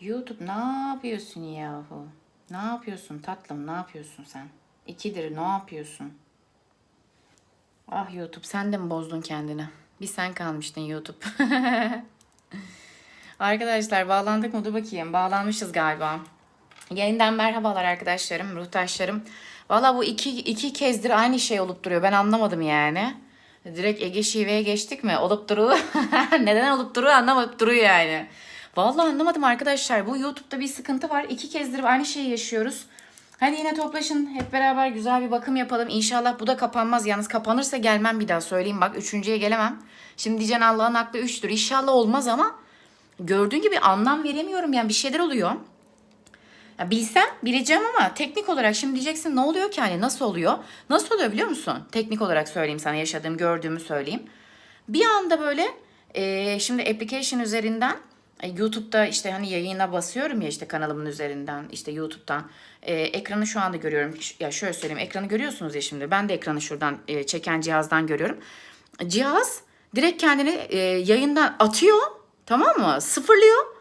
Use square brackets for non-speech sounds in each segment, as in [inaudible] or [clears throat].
YouTube ne yapıyorsun yahu? Ne yapıyorsun tatlım ne yapıyorsun sen? İkidir ne yapıyorsun? Ah YouTube sen de mi bozdun kendini? Bir sen kalmıştın YouTube. [laughs] Arkadaşlar bağlandık mı? Dur bakayım. Bağlanmışız galiba. Yeniden merhabalar arkadaşlarım, ruhtaşlarım. Valla bu iki, iki kezdir aynı şey olup duruyor. Ben anlamadım yani. Direkt Ege şiveye geçtik mi? Olup duruyor. [laughs] Neden olup duruyor anlamadık duruyor yani. Vallahi anlamadım arkadaşlar. Bu YouTube'da bir sıkıntı var. İki kezdir aynı şeyi yaşıyoruz. Hadi yine toplaşın. Hep beraber güzel bir bakım yapalım. İnşallah bu da kapanmaz. Yalnız kapanırsa gelmem bir daha söyleyeyim. Bak üçüncüye gelemem. Şimdi diyeceksin Allah'ın aklı üçtür. İnşallah olmaz ama gördüğün gibi anlam veremiyorum. Yani bir şeyler oluyor. Ya bilsem bileceğim ama teknik olarak şimdi diyeceksin ne oluyor ki hani nasıl oluyor? Nasıl oluyor biliyor musun? Teknik olarak söyleyeyim sana yaşadığım gördüğümü söyleyeyim. Bir anda böyle e, şimdi application üzerinden YouTube'da işte hani yayına basıyorum ya işte kanalımın üzerinden işte YouTube'dan e, ekranı şu anda görüyorum. Ya şöyle söyleyeyim ekranı görüyorsunuz ya şimdi ben de ekranı şuradan e, çeken cihazdan görüyorum. Cihaz direkt kendini e, yayından atıyor tamam mı? Sıfırlıyor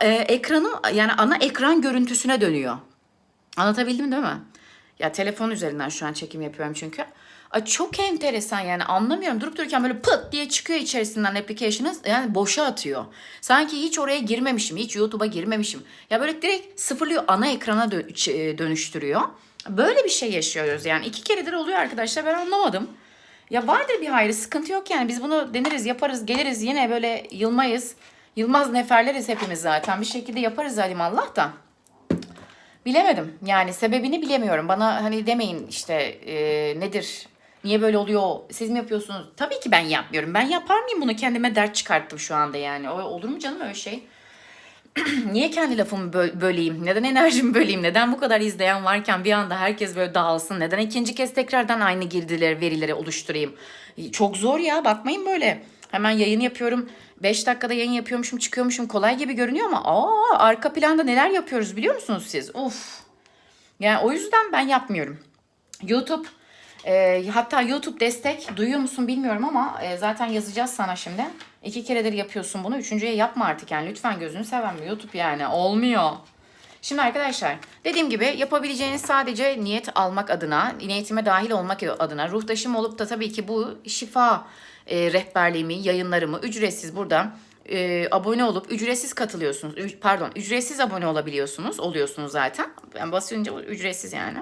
e, ekranı yani ana ekran görüntüsüne dönüyor. Anlatabildim değil mi? Ya telefon üzerinden şu an çekim yapıyorum çünkü. Ay çok enteresan yani anlamıyorum. Durup dururken böyle pıt diye çıkıyor içerisinden application'ı yani boşa atıyor. Sanki hiç oraya girmemişim, hiç YouTube'a girmemişim. Ya böyle direkt sıfırlıyor ana ekrana e, dönüştürüyor. Böyle bir şey yaşıyoruz yani. iki keredir oluyor arkadaşlar ben anlamadım. Ya vardır bir hayrı sıkıntı yok yani. Biz bunu deneriz, yaparız, geliriz yine böyle yılmayız. Yılmaz neferleriz hepimiz zaten. Bir şekilde yaparız Allah da. Bilemedim. Yani sebebini bilemiyorum. Bana hani demeyin işte e, nedir? Niye böyle oluyor? Siz mi yapıyorsunuz? Tabii ki ben yapmıyorum. Ben yapar mıyım bunu? Kendime dert çıkarttım şu anda yani. O, olur mu canım öyle şey? [clears throat] Niye kendi lafımı böl- böleyim? Neden enerjimi böleyim? Neden bu kadar izleyen varken bir anda herkes böyle dağılsın? Neden ikinci kez tekrardan aynı girdileri, verileri oluşturayım? Çok zor ya bakmayın böyle. Hemen yayın yapıyorum. 5 dakikada yayın yapıyormuşum, çıkıyormuşum. Kolay gibi görünüyor ama aa arka planda neler yapıyoruz biliyor musunuz siz? Uf. Yani o yüzden ben yapmıyorum. YouTube e, hatta YouTube destek duyuyor musun bilmiyorum ama e, zaten yazacağız sana şimdi. İki keredir yapıyorsun bunu. Üçüncüye yapma artık yani. Lütfen gözünü seveyim YouTube yani. Olmuyor. Şimdi arkadaşlar dediğim gibi yapabileceğiniz sadece niyet almak adına, niyetime dahil olmak adına ruhtaşım olup da tabii ki bu şifa e, rehberliğimi, yayınlarımı ücretsiz burada e, abone olup ücretsiz katılıyorsunuz. Ü- pardon ücretsiz abone olabiliyorsunuz. Oluyorsunuz zaten. Ben basınca ücretsiz yani.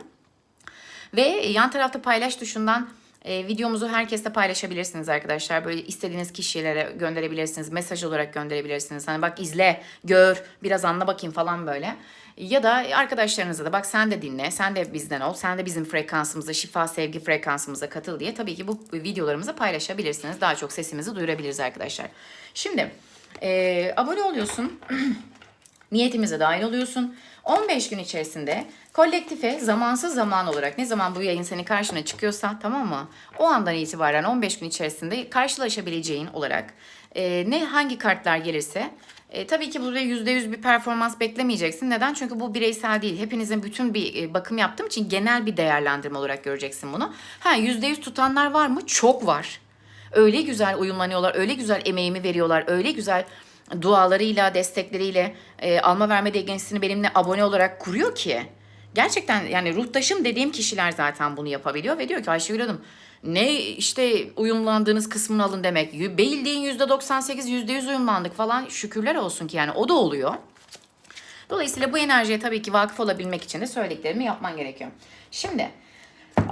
Ve yan tarafta paylaş tuşundan e, videomuzu herkesle paylaşabilirsiniz arkadaşlar. Böyle istediğiniz kişilere gönderebilirsiniz. Mesaj olarak gönderebilirsiniz. Hani bak izle, gör, biraz anla bakayım falan böyle. Ya da arkadaşlarınıza da bak sen de dinle, sen de bizden ol, sen de bizim frekansımıza, şifa, sevgi frekansımıza katıl diye tabii ki bu videolarımızı paylaşabilirsiniz. Daha çok sesimizi duyurabiliriz arkadaşlar. Şimdi e, abone oluyorsun. [clears throat] niyetimize dahil oluyorsun. 15 gün içerisinde kolektife zamansız zaman olarak ne zaman bu yayın senin karşına çıkıyorsa tamam mı? O andan itibaren 15 gün içerisinde karşılaşabileceğin olarak e, ne hangi kartlar gelirse e, tabii ki burada %100 bir performans beklemeyeceksin. Neden? Çünkü bu bireysel değil. Hepinizin bütün bir e, bakım yaptığım için genel bir değerlendirme olarak göreceksin bunu. Ha %100 tutanlar var mı? Çok var. Öyle güzel uyumlanıyorlar, öyle güzel emeğimi veriyorlar, öyle güzel dualarıyla, destekleriyle e, alma verme dengesini benimle abone olarak kuruyor ki. Gerçekten yani ruhtaşım dediğim kişiler zaten bunu yapabiliyor ve diyor ki Ayşegül Hanım ne işte uyumlandığınız kısmını alın demek. Bildiğin %98, %100 uyumlandık falan şükürler olsun ki yani o da oluyor. Dolayısıyla bu enerjiye tabii ki vakıf olabilmek için de söylediklerimi yapman gerekiyor. Şimdi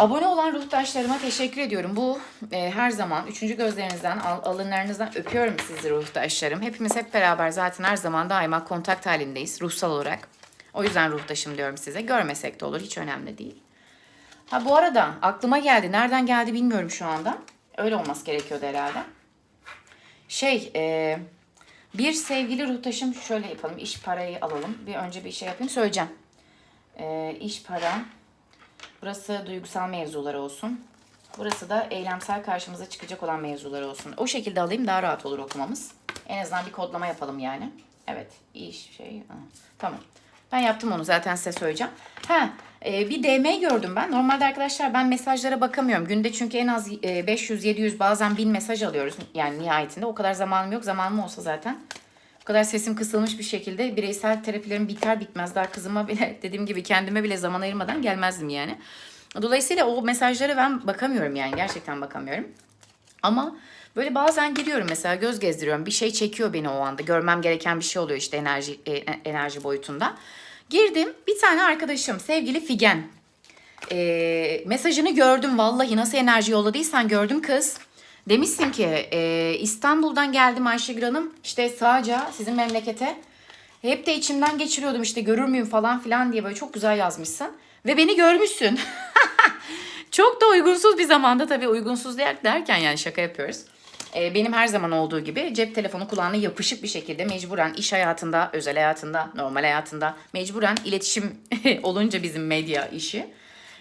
abone olan ruhtaşlarıma teşekkür ediyorum. Bu e, her zaman üçüncü gözlerinizden, al, alınlarınızdan öpüyorum sizi ruhtaşlarım. Hepimiz hep beraber zaten her zaman daima kontak halindeyiz ruhsal olarak. O yüzden ruhtaşım diyorum size. Görmesek de olur hiç önemli değil. Ha bu arada aklıma geldi. Nereden geldi bilmiyorum şu anda. Öyle olması gerekiyordu herhalde. Şey, e, bir sevgili ruhtaşım şöyle yapalım. İş parayı alalım. Bir önce bir şey yapayım söyleyeceğim. E, iş para. Burası duygusal mevzular olsun. Burası da eylemsel karşımıza çıkacak olan mevzular olsun. O şekilde alayım daha rahat olur okumamız. En azından bir kodlama yapalım yani. Evet, iş şey. Tamam. Ben yaptım onu zaten size söyleyeceğim. Ha, e, bir DM gördüm ben. Normalde arkadaşlar ben mesajlara bakamıyorum. Günde çünkü en az e, 500 700 bazen 1000 mesaj alıyoruz yani nihayetinde. O kadar zamanım yok. Zamanım olsa zaten O kadar sesim kısılmış bir şekilde bireysel terapilerim biter bitmez daha kızıma bile [laughs] dediğim gibi kendime bile zaman ayırmadan gelmezdim yani. Dolayısıyla o mesajlara ben bakamıyorum yani gerçekten bakamıyorum. Ama böyle bazen giriyorum mesela göz gezdiriyorum. Bir şey çekiyor beni o anda. Görmem gereken bir şey oluyor işte enerji e, enerji boyutunda. Girdim bir tane arkadaşım sevgili Figen. E, mesajını gördüm vallahi nasıl enerji yolladıysan gördüm kız. Demişsin ki e, İstanbul'dan geldim Ayşegül Hanım işte Sağca sizin memlekete. Hep de içimden geçiriyordum işte görür müyüm falan filan diye böyle çok güzel yazmışsın. Ve beni görmüşsün. [laughs] Çok da uygunsuz bir zamanda tabii uygunsuz der- derken yani şaka yapıyoruz. Ee, benim her zaman olduğu gibi cep telefonu kulağına yapışık bir şekilde mecburen iş hayatında, özel hayatında, normal hayatında mecburen iletişim [laughs] olunca bizim medya işi.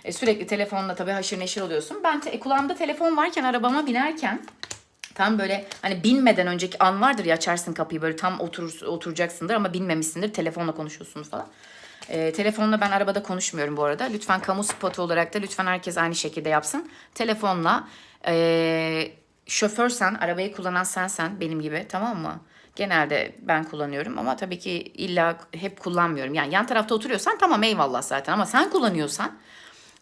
E, sürekli telefonla tabii haşır neşir oluyorsun. Ben te- kulağımda telefon varken arabama binerken Tam böyle hani binmeden önceki an vardır ya açarsın kapıyı böyle tam otur, oturacaksındır ama binmemişsindir telefonla konuşuyorsunuz falan. Ee, telefonla ben arabada konuşmuyorum bu arada. Lütfen kamu spotu olarak da lütfen herkes aynı şekilde yapsın. Telefonla ee, şoförsen, arabayı kullanan sensen benim gibi tamam mı? Genelde ben kullanıyorum ama tabii ki illa hep kullanmıyorum. Yani yan tarafta oturuyorsan tamam eyvallah zaten ama sen kullanıyorsan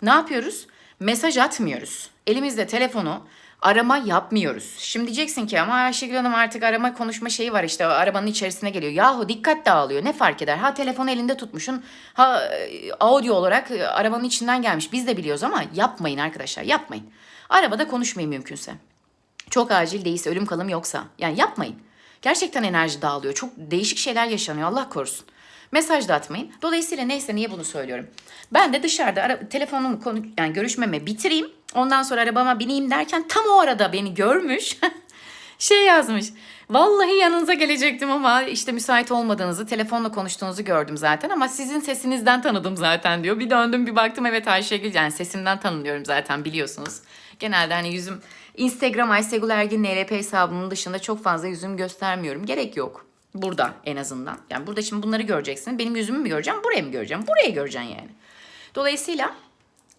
ne yapıyoruz? Mesaj atmıyoruz. Elimizde telefonu arama yapmıyoruz. Şimdi diyeceksin ki ama Ayşegül Hanım artık arama konuşma şeyi var işte arabanın içerisine geliyor. Yahu dikkat dağılıyor ne fark eder? Ha telefonu elinde tutmuşsun ha e, audio olarak e, arabanın içinden gelmiş. Biz de biliyoruz ama yapmayın arkadaşlar yapmayın. Arabada konuşmayın mümkünse. Çok acil değilse ölüm kalım yoksa. Yani yapmayın. Gerçekten enerji dağılıyor. Çok değişik şeyler yaşanıyor Allah korusun. Mesaj da atmayın. Dolayısıyla neyse niye bunu söylüyorum. Ben de dışarıda ara, telefonumu konu, yani görüşmeme bitireyim. Ondan sonra arabama bineyim derken tam o arada beni görmüş. [laughs] şey yazmış. Vallahi yanınıza gelecektim ama işte müsait olmadığınızı, telefonla konuştuğunuzu gördüm zaten ama sizin sesinizden tanıdım zaten diyor. Bir döndüm bir baktım evet Ayşegül yani sesimden tanınıyorum zaten biliyorsunuz. Genelde hani yüzüm Instagram Ayşegül Ergin NLP hesabının dışında çok fazla yüzüm göstermiyorum. Gerek yok. Burada en azından. Yani burada şimdi bunları göreceksin. Benim yüzümü mü göreceğim, burayı mı göreceğim? Buraya göreceksin yani. Dolayısıyla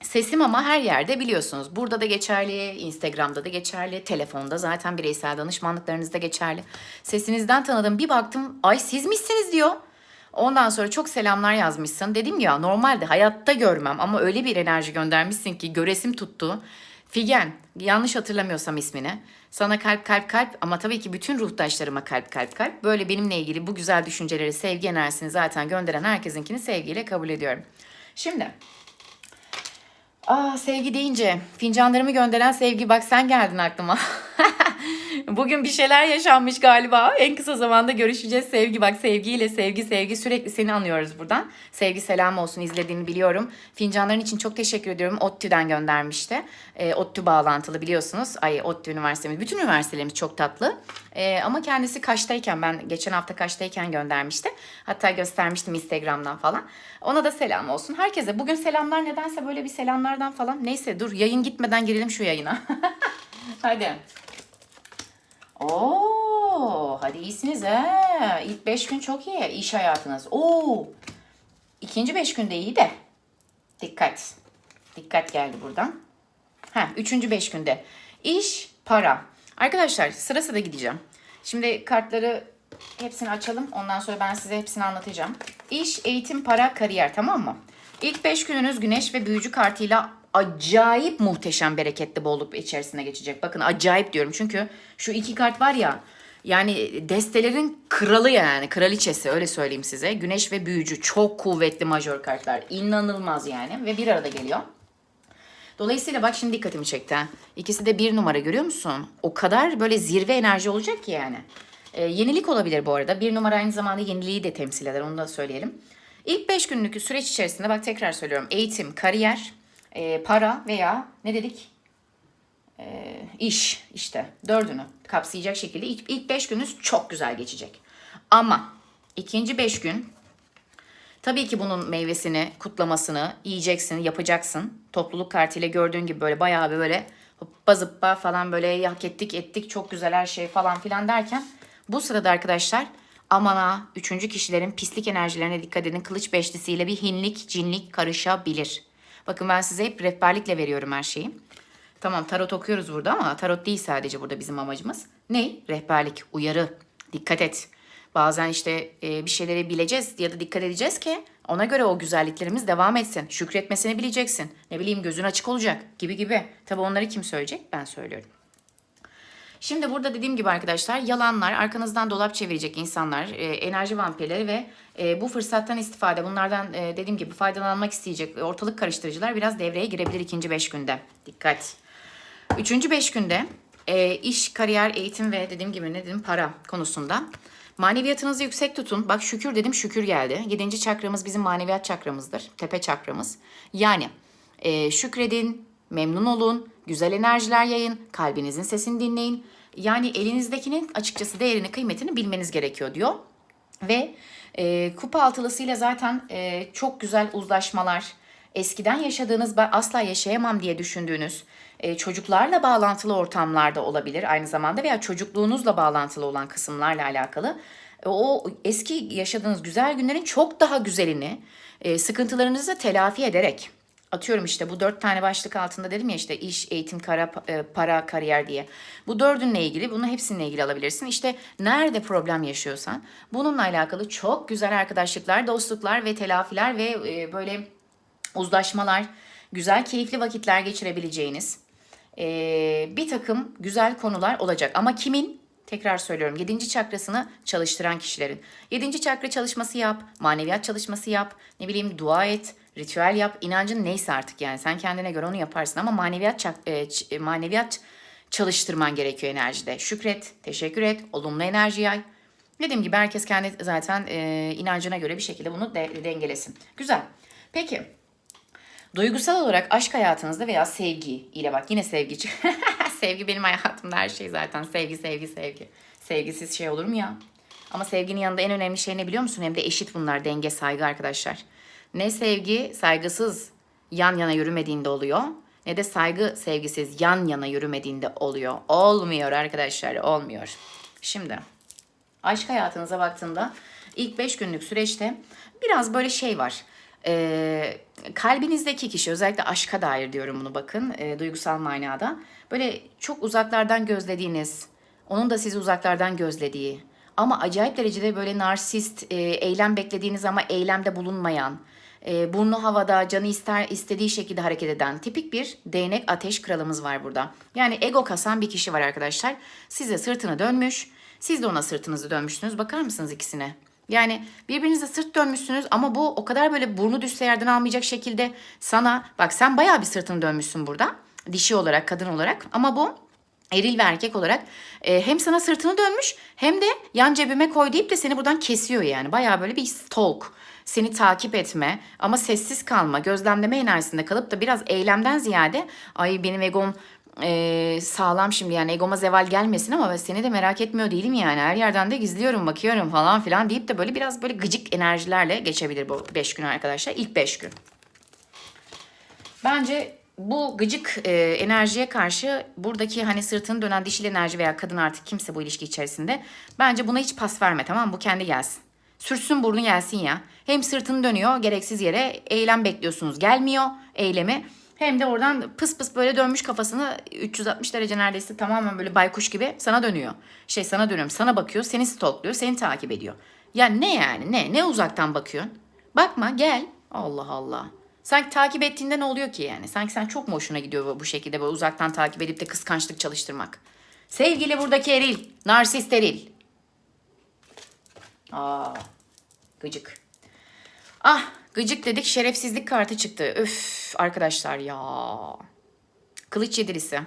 Sesim ama her yerde biliyorsunuz. Burada da geçerli, Instagram'da da geçerli, telefonda zaten bireysel danışmanlıklarınızda geçerli. Sesinizden tanıdım. Bir baktım, ay siz misiniz diyor. Ondan sonra çok selamlar yazmışsın. Dedim ya normalde hayatta görmem ama öyle bir enerji göndermişsin ki göresim tuttu. Figen, yanlış hatırlamıyorsam ismini. Sana kalp kalp kalp ama tabii ki bütün ruhtaşlarıma kalp kalp kalp. Böyle benimle ilgili bu güzel düşünceleri, sevgi enerjisini zaten gönderen herkesinkini sevgiyle kabul ediyorum. Şimdi Aa sevgi deyince fincanlarımı gönderen sevgi bak sen geldin aklıma. [laughs] Bugün bir şeyler yaşanmış galiba. En kısa zamanda görüşeceğiz sevgi. Bak sevgiyle sevgi sevgi sürekli seni anıyoruz buradan. Sevgi selam olsun izlediğini biliyorum. Fincanların için çok teşekkür ediyorum. ODTÜ'den göndermişti. E, ODTÜ bağlantılı biliyorsunuz. Ay ODTÜ üniversitemiz. Bütün üniversitelerimiz çok tatlı. E, ama kendisi Kaş'tayken ben geçen hafta Kaş'tayken göndermişti. Hatta göstermiştim Instagram'dan falan. Ona da selam olsun. Herkese bugün selamlar nedense böyle bir selamlardan falan. Neyse dur yayın gitmeden girelim şu yayına. [laughs] Hadi. Oo, hadi iyisiniz ha. İlk beş gün çok iyi. İş hayatınız. Oo. İkinci beş günde iyi de. Dikkat. Dikkat geldi buradan. Ha, üçüncü beş günde. İş, para. Arkadaşlar sıra sıra gideceğim. Şimdi kartları hepsini açalım. Ondan sonra ben size hepsini anlatacağım. İş, eğitim, para, kariyer tamam mı? İlk beş gününüz güneş ve büyücü kartıyla acayip muhteşem bereketli bolluk içerisine geçecek. Bakın acayip diyorum çünkü şu iki kart var ya yani destelerin kralı yani kraliçesi öyle söyleyeyim size. Güneş ve büyücü çok kuvvetli majör kartlar. İnanılmaz yani ve bir arada geliyor. Dolayısıyla bak şimdi dikkatimi çekti. İkisi de bir numara görüyor musun? O kadar böyle zirve enerji olacak ki yani. Ee, yenilik olabilir bu arada. Bir numara aynı zamanda yeniliği de temsil eder. Onu da söyleyelim. İlk beş günlük süreç içerisinde bak tekrar söylüyorum. Eğitim, kariyer, e, para veya ne dedik? E, iş işte dördünü kapsayacak şekilde ilk, ilk beş gününüz çok güzel geçecek. Ama ikinci beş gün Tabii ki bunun meyvesini, kutlamasını yiyeceksin, yapacaksın. Topluluk kartıyla gördüğün gibi böyle bayağı bir böyle hoppa zıppa falan böyle hak ettik ettik çok güzel her şey falan filan derken bu sırada arkadaşlar aman ha üçüncü kişilerin pislik enerjilerine dikkat edin. Kılıç beşlisiyle bir hinlik, cinlik karışabilir. Bakın ben size hep rehberlikle veriyorum her şeyi. Tamam tarot okuyoruz burada ama tarot değil sadece burada bizim amacımız. Ne? Rehberlik, uyarı, dikkat et. Bazen işte e, bir şeyleri bileceğiz ya da dikkat edeceğiz ki ona göre o güzelliklerimiz devam etsin. Şükretmesini bileceksin. Ne bileyim gözün açık olacak gibi gibi. Tabii onları kim söyleyecek? Ben söylüyorum. Şimdi burada dediğim gibi arkadaşlar yalanlar, arkanızdan dolap çevirecek insanlar, e, enerji vampirleri ve e, bu fırsattan istifade, bunlardan e, dediğim gibi faydalanmak isteyecek ortalık karıştırıcılar biraz devreye girebilir ikinci beş günde. Dikkat. Üçüncü beş günde e, iş, kariyer, eğitim ve dediğim gibi ne dedim para konusunda maneviyatınızı yüksek tutun. Bak şükür dedim şükür geldi. Yedinci çakramız bizim maneviyat çakramızdır. Tepe çakramız. Yani e, şükredin, memnun olun, güzel enerjiler yayın, kalbinizin sesini dinleyin. Yani elinizdekinin açıkçası değerini, kıymetini bilmeniz gerekiyor diyor. Ve e, kupa altılısıyla zaten e, çok güzel uzlaşmalar, eskiden yaşadığınız asla yaşayamam diye düşündüğünüz e, çocuklarla bağlantılı ortamlarda olabilir aynı zamanda veya çocukluğunuzla bağlantılı olan kısımlarla alakalı. E, o eski yaşadığınız güzel günlerin çok daha güzelini e, sıkıntılarınızı telafi ederek atıyorum işte bu dört tane başlık altında dedim ya işte iş, eğitim, kara, e, para, kariyer diye. Bu dördünle ilgili bunu hepsininle ilgili alabilirsin. İşte nerede problem yaşıyorsan bununla alakalı çok güzel arkadaşlıklar, dostluklar ve telafiler ve e, böyle uzlaşmalar, güzel keyifli vakitler geçirebileceğiniz e, bir takım güzel konular olacak. Ama kimin? Tekrar söylüyorum. Yedinci çakrasını çalıştıran kişilerin. Yedinci çakra çalışması yap, maneviyat çalışması yap, ne bileyim dua et, ritüel yap, inancın neyse artık yani sen kendine göre onu yaparsın ama maneviyat e, e, maneviyat çalıştırman gerekiyor enerjide. Şükret, teşekkür et, olumlu enerji yay. Dediğim gibi herkes kendi zaten e, inancına göre bir şekilde bunu de- dengelesin. Güzel. Peki Duygusal olarak aşk hayatınızda veya sevgi ile bak yine sevgi çık- [laughs] sevgi benim hayatımda her şey zaten. Sevgi, sevgi, sevgi. Sevgisiz şey olur mu ya? Ama sevginin yanında en önemli şey ne biliyor musun? Hem de eşit bunlar denge, saygı arkadaşlar. Ne sevgi saygısız yan yana yürümediğinde oluyor ne de saygı sevgisiz yan yana yürümediğinde oluyor. Olmuyor arkadaşlar, olmuyor. Şimdi aşk hayatınıza baktığımda ilk 5 günlük süreçte biraz böyle şey var. Ee, kalbinizdeki kişi özellikle aşka dair diyorum bunu bakın e, duygusal manada. Böyle çok uzaklardan gözlediğiniz, onun da sizi uzaklardan gözlediği ama acayip derecede böyle narsist, e, eylem beklediğiniz ama eylemde bulunmayan, e, burnu havada, canı ister istediği şekilde hareket eden tipik bir değnek ateş kralımız var burada. Yani ego kasan bir kişi var arkadaşlar. Size sırtını dönmüş, siz de ona sırtınızı dönmüşsünüz. Bakar mısınız ikisine? Yani birbirinize sırt dönmüşsünüz ama bu o kadar böyle burnu düşse yerden almayacak şekilde sana bak sen bayağı bir sırtını dönmüşsün burada. Dişi olarak, kadın olarak ama bu eril ve erkek olarak e, hem sana sırtını dönmüş hem de yan cebime koy deyip de seni buradan kesiyor yani. Bayağı böyle bir stalk. Seni takip etme ama sessiz kalma, gözlemleme enerjisinde kalıp da biraz eylemden ziyade ay benim egom e, sağlam şimdi yani egoma zeval gelmesin ama seni de merak etmiyor değilim yani. Her yerden de gizliyorum, bakıyorum falan filan deyip de böyle biraz böyle gıcık enerjilerle geçebilir bu 5 gün arkadaşlar. İlk 5 gün. Bence bu gıcık e, enerjiye karşı buradaki hani sırtını dönen dişil enerji veya kadın artık kimse bu ilişki içerisinde bence buna hiç pas verme tamam mı? Bu kendi gelsin. Sürtsün burnu gelsin ya. Hem sırtını dönüyor gereksiz yere eylem bekliyorsunuz. Gelmiyor eylemi. Hem de oradan pıs pıs böyle dönmüş kafasını 360 derece neredeyse tamamen böyle baykuş gibi sana dönüyor. Şey sana dönüyorum sana bakıyor seni stalkluyor seni takip ediyor. Ya ne yani ne ne uzaktan bakıyorsun? Bakma gel. Allah Allah. Sanki takip ettiğinde ne oluyor ki yani? Sanki sen çok mu hoşuna gidiyor bu- şekilde böyle uzaktan takip edip de kıskançlık çalıştırmak? Sevgili buradaki eril, narsist eril. Aa, gıcık. Ah, gıcık dedik şerefsizlik kartı çıktı. Öf arkadaşlar ya. Kılıç yedilisi.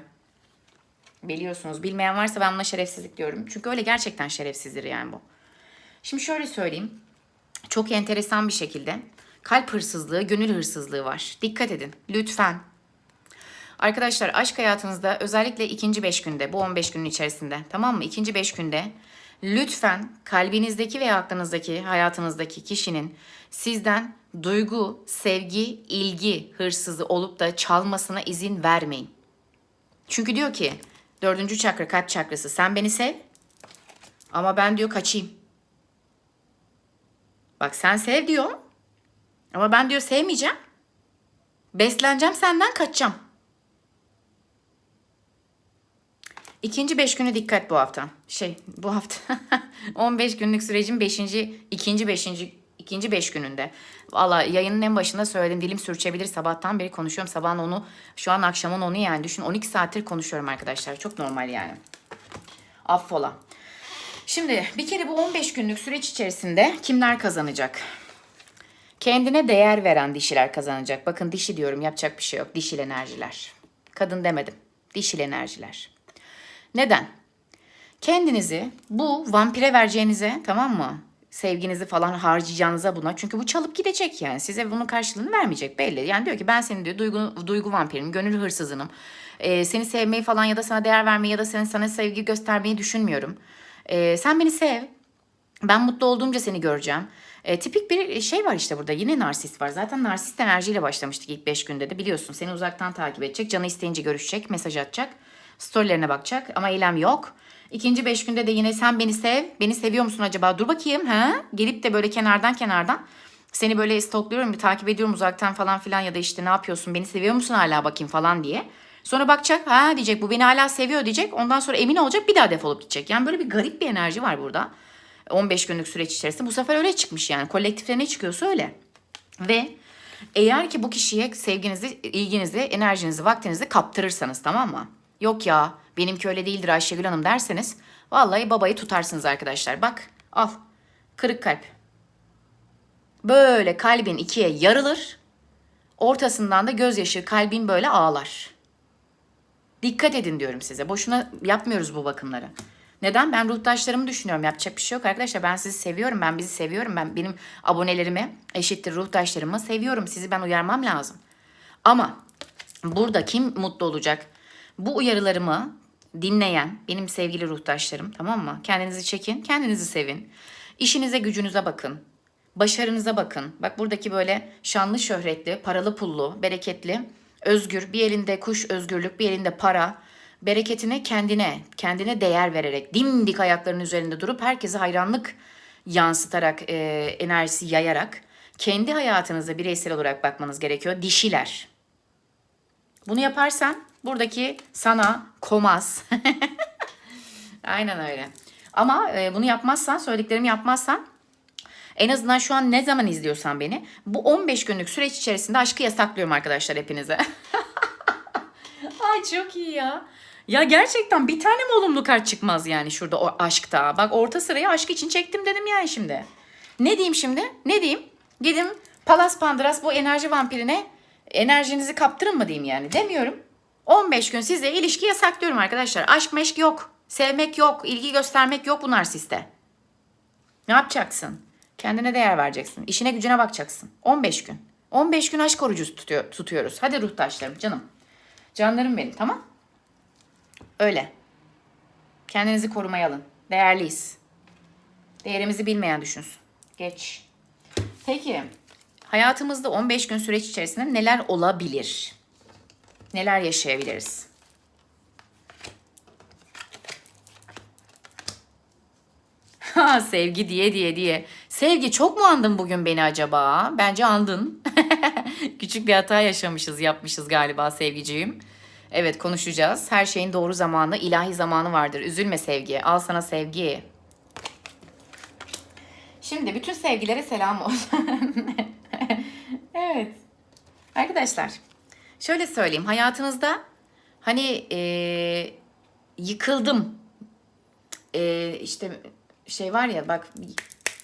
Biliyorsunuz. Bilmeyen varsa ben buna şerefsizlik diyorum. Çünkü öyle gerçekten şerefsizdir yani bu. Şimdi şöyle söyleyeyim. Çok enteresan bir şekilde kalp hırsızlığı, gönül hırsızlığı var. Dikkat edin. Lütfen. Arkadaşlar aşk hayatınızda özellikle ikinci beş günde, bu 15 günün içerisinde tamam mı? İkinci beş günde lütfen kalbinizdeki veya aklınızdaki, hayatınızdaki kişinin sizden duygu, sevgi, ilgi hırsızı olup da çalmasına izin vermeyin. Çünkü diyor ki dördüncü çakra kalp çakrası sen beni sev ama ben diyor kaçayım. Bak sen sev diyor ama ben diyor sevmeyeceğim. Besleneceğim senden kaçacağım. İkinci 5 günü dikkat bu hafta. Şey bu hafta [laughs] 15 günlük sürecin 5. ikinci 5. ikinci 5 gününde. Valla yayının en başında söyledim dilim sürçebilir sabahtan beri konuşuyorum. Sabahın onu şu an akşamın onu yani düşün 12 saattir konuşuyorum arkadaşlar. Çok normal yani. Affola. Şimdi bir kere bu 15 günlük süreç içerisinde kimler kazanacak? Kendine değer veren dişiler kazanacak. Bakın dişi diyorum yapacak bir şey yok. Dişil enerjiler. Kadın demedim. Dişil enerjiler. Neden? Kendinizi bu vampire vereceğinize tamam mı? Sevginizi falan harcayacağınıza buna. Çünkü bu çalıp gidecek yani. Size bunun karşılığını vermeyecek belli. Yani diyor ki ben senin diyor duygu, duygu vampirim, gönül hırsızınım. Ee, seni sevmeyi falan ya da sana değer vermeyi ya da senin sana sevgi göstermeyi düşünmüyorum. Ee, sen beni sev. Ben mutlu olduğumca seni göreceğim. E, tipik bir şey var işte burada. Yine narsist var. Zaten narsist enerjiyle başlamıştık ilk 5 günde de biliyorsun. Seni uzaktan takip edecek. Canı isteyince görüşecek. Mesaj atacak. Storylerine bakacak. Ama eylem yok. İkinci 5 günde de yine sen beni sev. Beni seviyor musun acaba? Dur bakayım. Ha? Gelip de böyle kenardan kenardan. Seni böyle stalkluyorum, bir takip ediyorum uzaktan falan filan ya da işte ne yapıyorsun? Beni seviyor musun hala bakayım falan diye. Sonra bakacak ha diyecek bu beni hala seviyor diyecek. Ondan sonra emin olacak bir daha defolup gidecek. Yani böyle bir garip bir enerji var burada. 15 günlük süreç içerisinde. Bu sefer öyle çıkmış yani. Kolektifte ne çıkıyorsa öyle. Ve eğer ki bu kişiye sevginizi, ilginizi, enerjinizi, vaktinizi kaptırırsanız tamam mı? Yok ya benimki öyle değildir Ayşegül Hanım derseniz vallahi babayı tutarsınız arkadaşlar. Bak al kırık kalp. Böyle kalbin ikiye yarılır. Ortasından da gözyaşı kalbin böyle ağlar. Dikkat edin diyorum size. Boşuna yapmıyoruz bu bakımları. Neden? Ben ruhtaşlarımı düşünüyorum. Yapacak bir şey yok arkadaşlar. Ben sizi seviyorum. Ben bizi seviyorum. Ben benim abonelerimi eşittir ruhtaşlarımı seviyorum. Sizi ben uyarmam lazım. Ama burada kim mutlu olacak? Bu uyarılarımı dinleyen benim sevgili ruhtaşlarım tamam mı? Kendinizi çekin, kendinizi sevin. İşinize gücünüze bakın. Başarınıza bakın. Bak buradaki böyle şanlı şöhretli, paralı pullu, bereketli, özgür, bir elinde kuş özgürlük, bir elinde para, bereketine kendine, kendine değer vererek, dimdik ayaklarının üzerinde durup herkese hayranlık yansıtarak, e, enerjisi yayarak kendi hayatınıza bireysel olarak bakmanız gerekiyor. Dişiler. Bunu yaparsan buradaki sana komaz. [laughs] Aynen öyle. Ama e, bunu yapmazsan, söylediklerimi yapmazsan en azından şu an ne zaman izliyorsan beni bu 15 günlük süreç içerisinde aşkı yasaklıyorum arkadaşlar hepinize. [laughs] Ay çok iyi ya. Ya gerçekten bir tane mi olumlu kart çıkmaz yani şurada o aşkta. Bak orta sırayı aşk için çektim dedim yani şimdi. Ne diyeyim şimdi? Ne diyeyim? Gidin Palas Pandras bu enerji vampirine enerjinizi kaptırın mı diyeyim yani demiyorum. 15 gün size ilişki yasaklıyorum arkadaşlar. Aşk meşk yok. Sevmek yok. ilgi göstermek yok bu narsiste. Ne yapacaksın? Kendine değer vereceksin. İşine gücüne bakacaksın. 15 gün. 15 gün aşk orucu tutuyor, tutuyoruz. Hadi ruhtaşlarım canım. Canlarım benim tamam? Öyle. Kendinizi korumaya alın. Değerliyiz. Değerimizi bilmeyen düşünsün. Geç. Peki. Hayatımızda 15 gün süreç içerisinde neler olabilir? Neler yaşayabiliriz? Ha sevgi diye diye diye. Sevgi çok mu andın bugün beni acaba? Bence andın. [laughs] Küçük bir hata yaşamışız, yapmışız galiba sevgiciğim. Evet konuşacağız. Her şeyin doğru zamanı, ilahi zamanı vardır. Üzülme sevgi. Al sana sevgi. Şimdi bütün sevgilere selam olsun. [laughs] evet. Arkadaşlar şöyle söyleyeyim. Hayatınızda hani eee, yıkıldım. Eee, işte şey var ya bak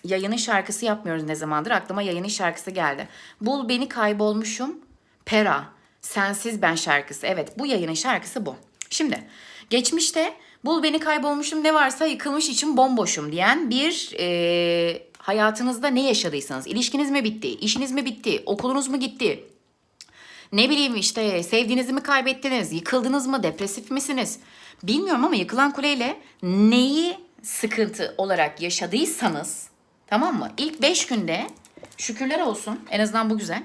yayının şarkısı yapmıyoruz ne zamandır. Aklıma yayının şarkısı geldi. Bul beni kaybolmuşum. Pera. Sensiz ben şarkısı. Evet bu yayının şarkısı bu. Şimdi geçmişte bul beni kaybolmuşum ne varsa yıkılmış için bomboşum diyen bir e, hayatınızda ne yaşadıysanız ilişkiniz mi bitti, işiniz mi bitti, okulunuz mu gitti, ne bileyim işte sevdiğinizi mi kaybettiniz, yıkıldınız mı, depresif misiniz? Bilmiyorum ama yıkılan kuleyle neyi sıkıntı olarak yaşadıysanız tamam mı? İlk 5 günde şükürler olsun en azından bu güzel.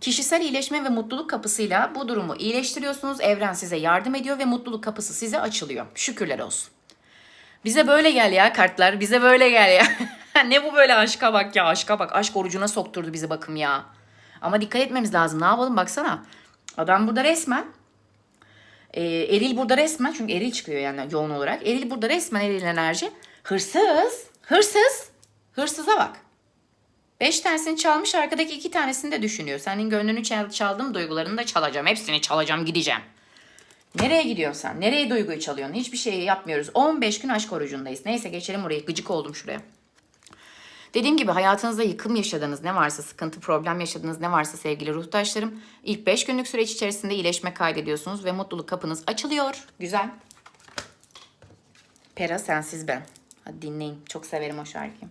Kişisel iyileşme ve mutluluk kapısıyla bu durumu iyileştiriyorsunuz. Evren size yardım ediyor ve mutluluk kapısı size açılıyor. Şükürler olsun. Bize böyle gel ya kartlar. Bize böyle gel ya. [laughs] ne bu böyle aşka bak ya aşka bak. Aşk orucuna sokturdu bizi bakım ya. Ama dikkat etmemiz lazım. Ne yapalım baksana. Adam burada resmen Ee, eril burada resmen çünkü eril çıkıyor yani yoğun olarak. Eril burada resmen eril enerji. Hırsız. Hırsız. Hırsıza bak. Beş tanesini çalmış arkadaki iki tanesini de düşünüyor. Senin gönlünü çal çaldım duygularını da çalacağım. Hepsini çalacağım gideceğim. Nereye gidiyorsun sen? Nereye duyguyu çalıyorsun? Hiçbir şey yapmıyoruz. 15 gün aşk orucundayız. Neyse geçelim oraya. Gıcık oldum şuraya. Dediğim gibi hayatınızda yıkım yaşadığınız ne varsa, sıkıntı, problem yaşadığınız ne varsa sevgili ruhtaşlarım ilk 5 günlük süreç içerisinde iyileşme kaydediyorsunuz ve mutluluk kapınız açılıyor. Güzel. Pera sensiz ben. Hadi dinleyin. Çok severim o şarkıyı.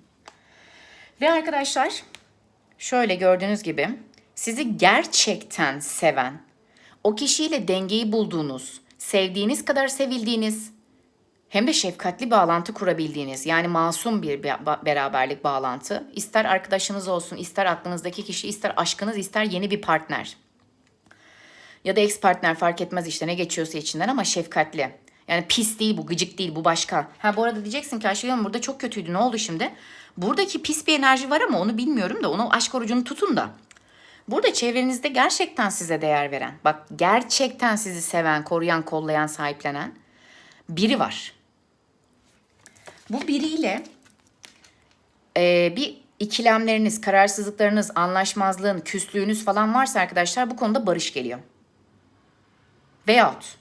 Ve arkadaşlar şöyle gördüğünüz gibi sizi gerçekten seven, o kişiyle dengeyi bulduğunuz, sevdiğiniz kadar sevildiğiniz, hem de şefkatli bağlantı kurabildiğiniz yani masum bir beraberlik bağlantı. İster arkadaşınız olsun, ister aklınızdaki kişi, ister aşkınız, ister yeni bir partner. Ya da ex partner fark etmez işte ne geçiyorsa içinden ama şefkatli. Yani pis değil bu, gıcık değil bu başka. Ha bu arada diyeceksin ki Hanım burada çok kötüydü ne oldu şimdi? Buradaki pis bir enerji var ama onu bilmiyorum da onu aşk orucunu tutun da. Burada çevrenizde gerçekten size değer veren, bak gerçekten sizi seven, koruyan, kollayan, sahiplenen biri var. Bu biriyle e, bir ikilemleriniz, kararsızlıklarınız, anlaşmazlığın, küslüğünüz falan varsa arkadaşlar bu konuda barış geliyor. Veyahut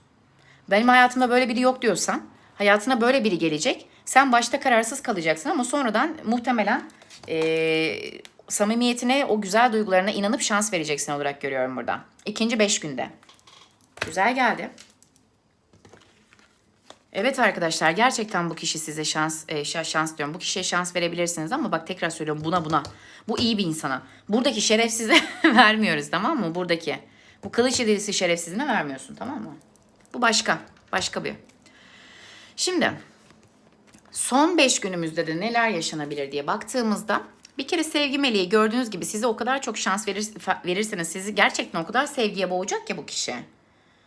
benim hayatımda böyle biri yok diyorsan hayatına böyle biri gelecek. Sen başta kararsız kalacaksın ama sonradan muhtemelen e, samimiyetine, o güzel duygularına inanıp şans vereceksin olarak görüyorum burada. İkinci beş günde. Güzel geldi. Evet arkadaşlar gerçekten bu kişi size şans e, şa- şans diyorum. Bu kişiye şans verebilirsiniz ama bak tekrar söylüyorum buna buna. Bu iyi bir insana. Buradaki şerefsize [laughs] vermiyoruz tamam mı? Buradaki. Bu kılıç yedilisi şerefsizine vermiyorsun tamam mı? Bu başka. Başka bir. Şimdi son 5 günümüzde de neler yaşanabilir diye baktığımızda bir kere sevgi meleği gördüğünüz gibi size o kadar çok şans verir, verirseniz sizi gerçekten o kadar sevgiye boğacak ya bu kişi.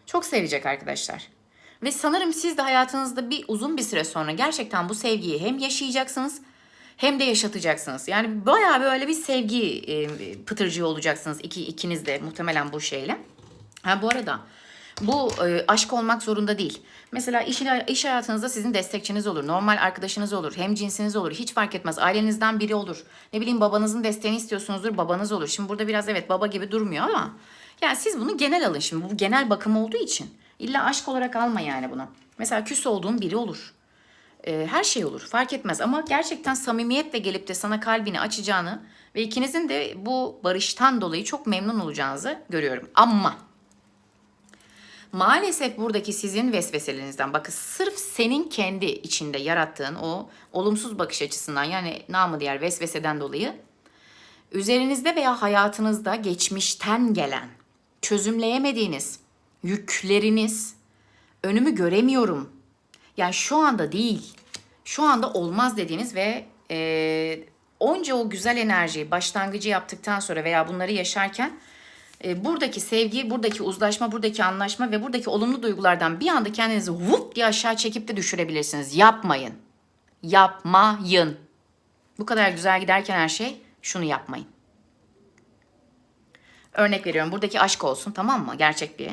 Çok sevecek arkadaşlar. Ve sanırım siz de hayatınızda bir uzun bir süre sonra gerçekten bu sevgiyi hem yaşayacaksınız hem de yaşatacaksınız. Yani bayağı böyle bir sevgi e, pıtırcığı olacaksınız iki, ikiniz de muhtemelen bu şeyle. Ha bu arada bu e, aşk olmak zorunda değil. Mesela iş, iş hayatınızda sizin destekçiniz olur. Normal arkadaşınız olur. Hem cinsiniz olur. Hiç fark etmez. Ailenizden biri olur. Ne bileyim babanızın desteğini istiyorsunuzdur. Babanız olur. Şimdi burada biraz evet baba gibi durmuyor ama yani siz bunu genel alın şimdi. Bu genel bakım olduğu için. İlla aşk olarak alma yani bunu. Mesela küs olduğun biri olur. Ee, her şey olur fark etmez ama gerçekten samimiyetle gelip de sana kalbini açacağını ve ikinizin de bu barıştan dolayı çok memnun olacağınızı görüyorum. Ama maalesef buradaki sizin vesveselerinizden bakın sırf senin kendi içinde yarattığın o olumsuz bakış açısından yani namı diğer vesveseden dolayı üzerinizde veya hayatınızda geçmişten gelen çözümleyemediğiniz yükleriniz önümü göremiyorum. Yani şu anda değil. Şu anda olmaz dediğiniz ve e, onca o güzel enerjiyi başlangıcı yaptıktan sonra veya bunları yaşarken e, buradaki sevgi, buradaki uzlaşma, buradaki anlaşma ve buradaki olumlu duygulardan bir anda kendinizi vup diye aşağı çekip de düşürebilirsiniz. Yapmayın. Yapmayın. Bu kadar güzel giderken her şey şunu yapmayın. Örnek veriyorum buradaki aşk olsun tamam mı? Gerçek bir.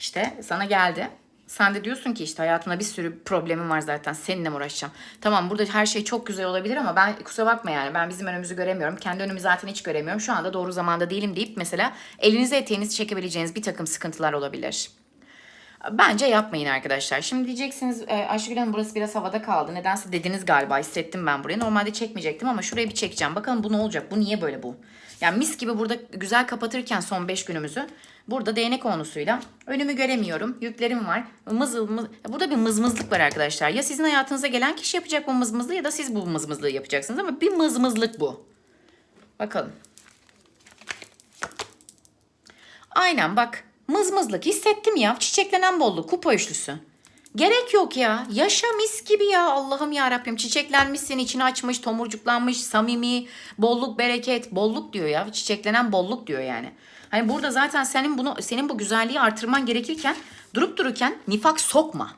İşte sana geldi. Sen de diyorsun ki işte hayatımda bir sürü problemim var zaten. Seninle mi uğraşacağım? Tamam burada her şey çok güzel olabilir ama ben kusura bakma yani. Ben bizim önümüzü göremiyorum. Kendi önümü zaten hiç göremiyorum. Şu anda doğru zamanda değilim deyip mesela elinize eteğinizi çekebileceğiniz bir takım sıkıntılar olabilir. Bence yapmayın arkadaşlar. Şimdi diyeceksiniz e, Ayşegül Hanım burası biraz havada kaldı. Nedense dediniz galiba hissettim ben burayı. Normalde çekmeyecektim ama şuraya bir çekeceğim. Bakalım bu ne olacak? Bu niye böyle bu? Yani mis gibi burada güzel kapatırken son 5 günümüzü burada değnek onusuyla önümü göremiyorum. Yüklerim var. Mızıl mız, burada bir mızmızlık var arkadaşlar. Ya sizin hayatınıza gelen kişi yapacak bu mızmızlığı ya da siz bu mızmızlığı yapacaksınız ama bir mızmızlık bu. Bakalım. Aynen bak mızmızlık hissettim ya çiçeklenen bolluk kupa üçlüsü. Gerek yok ya. Yaşa mis gibi ya. Allah'ım ya Rabbim. Çiçeklenmişsin, içini açmış, tomurcuklanmış, samimi, bolluk, bereket, bolluk diyor ya. Çiçeklenen bolluk diyor yani. Hani burada zaten senin bunu senin bu güzelliği artırman gerekirken durup dururken nifak sokma.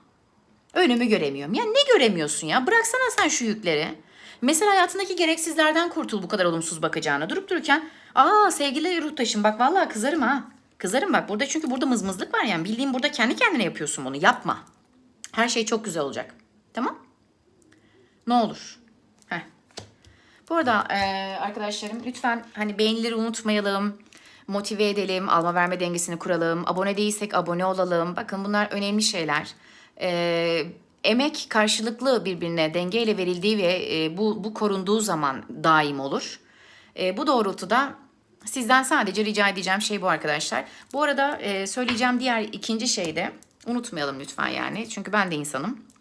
Önümü göremiyorum. Ya ne göremiyorsun ya? Bıraksana sen şu yükleri. Mesela hayatındaki gereksizlerden kurtul bu kadar olumsuz bakacağına. Durup dururken aa sevgili ruhtaşım bak vallahi kızarım ha. Kızarım bak burada çünkü burada mızmızlık var yani. Bildiğin burada kendi kendine yapıyorsun bunu. Yapma. Her şey çok güzel olacak. Tamam? Ne olur. Heh. Bu arada eee, arkadaşlarım lütfen hani beğenileri unutmayalım. Motive edelim, alma verme dengesini kuralım. Abone değilsek abone olalım. Bakın bunlar önemli şeyler. Eee, emek karşılıklı birbirine dengeyle verildiği ve e, bu, bu korunduğu zaman daim olur. E, bu doğrultuda sizden sadece rica edeceğim şey bu arkadaşlar. Bu arada e, söyleyeceğim diğer ikinci şey de unutmayalım lütfen yani. Çünkü ben de insanım.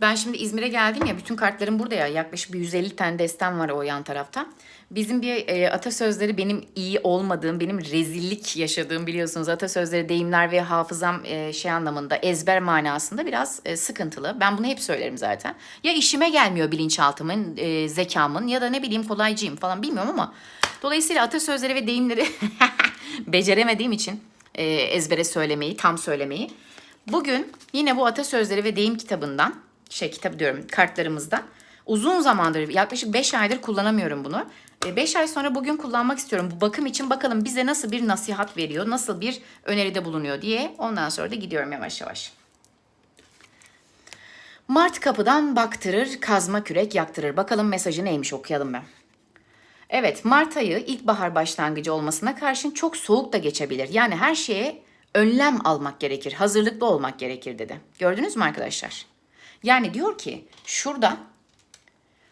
Ben şimdi İzmir'e geldim ya bütün kartlarım burada ya yaklaşık bir 150 tane destem var o yan tarafta. Bizim bir e, atasözleri benim iyi olmadığım, benim rezillik yaşadığım biliyorsunuz atasözleri, deyimler ve hafızam e, şey anlamında ezber manasında biraz e, sıkıntılı. Ben bunu hep söylerim zaten. Ya işime gelmiyor bilinçaltımın, e, zekamın ya da ne bileyim kolaycıyım falan bilmiyorum ama dolayısıyla atasözleri ve deyimleri [laughs] beceremediğim için e, ezbere söylemeyi, tam söylemeyi Bugün yine bu atasözleri ve deyim kitabından, şey kitap diyorum kartlarımızda uzun zamandır yaklaşık 5 aydır kullanamıyorum bunu. 5 ay sonra bugün kullanmak istiyorum. Bu bakım için bakalım bize nasıl bir nasihat veriyor, nasıl bir öneride bulunuyor diye. Ondan sonra da gidiyorum yavaş yavaş. Mart kapıdan baktırır, kazma kürek yaktırır. Bakalım mesajı neymiş okuyalım ben. Evet, Mart ayı ilkbahar başlangıcı olmasına karşın çok soğuk da geçebilir. Yani her şeye önlem almak gerekir, hazırlıklı olmak gerekir dedi. Gördünüz mü arkadaşlar? Yani diyor ki şurada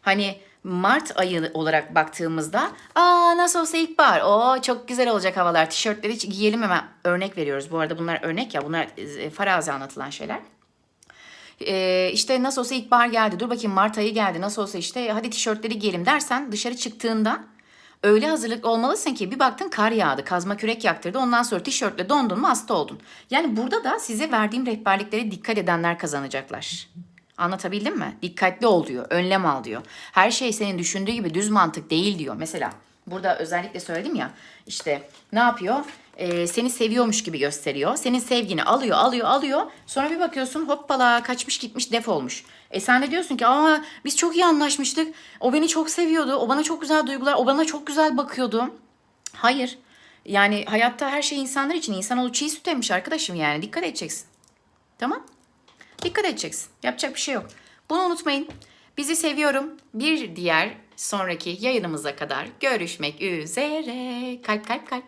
hani Mart ayı olarak baktığımızda aa nasıl olsa ilkbahar. Oo çok güzel olacak havalar. Tişörtleri giyelim hemen. Örnek veriyoruz. Bu arada bunlar örnek ya. Bunlar e, farazi anlatılan şeyler. Ee, işte nasıl olsa ilkbahar geldi. Dur bakayım Mart ayı geldi. Nasıl olsa işte hadi tişörtleri giyelim dersen dışarı çıktığında öyle hazırlıklı olmalısın ki bir baktın kar yağdı, kazma kürek yaktırdı. Ondan sonra tişörtle dondun mu hasta oldun. Yani burada da size verdiğim rehberliklere dikkat edenler kazanacaklar. Anlatabildim mi? Dikkatli ol diyor, önlem al diyor. Her şey senin düşündüğü gibi düz mantık değil diyor. Mesela burada özellikle söyledim ya işte ne yapıyor? Ee, seni seviyormuş gibi gösteriyor. Senin sevgini alıyor, alıyor, alıyor. Sonra bir bakıyorsun hoppala kaçmış gitmiş def olmuş. E sen de diyorsun ki ama biz çok iyi anlaşmıştık. O beni çok seviyordu. O bana çok güzel duygular, o bana çok güzel bakıyordu. Hayır. Yani hayatta her şey insanlar için. İnsanoğlu çiğ süt emmiş arkadaşım yani. Dikkat edeceksin. Tamam? Dikkat edeceksin. Yapacak bir şey yok. Bunu unutmayın. Bizi seviyorum. Bir diğer sonraki yayınımıza kadar görüşmek üzere. Kalp kalp kalp.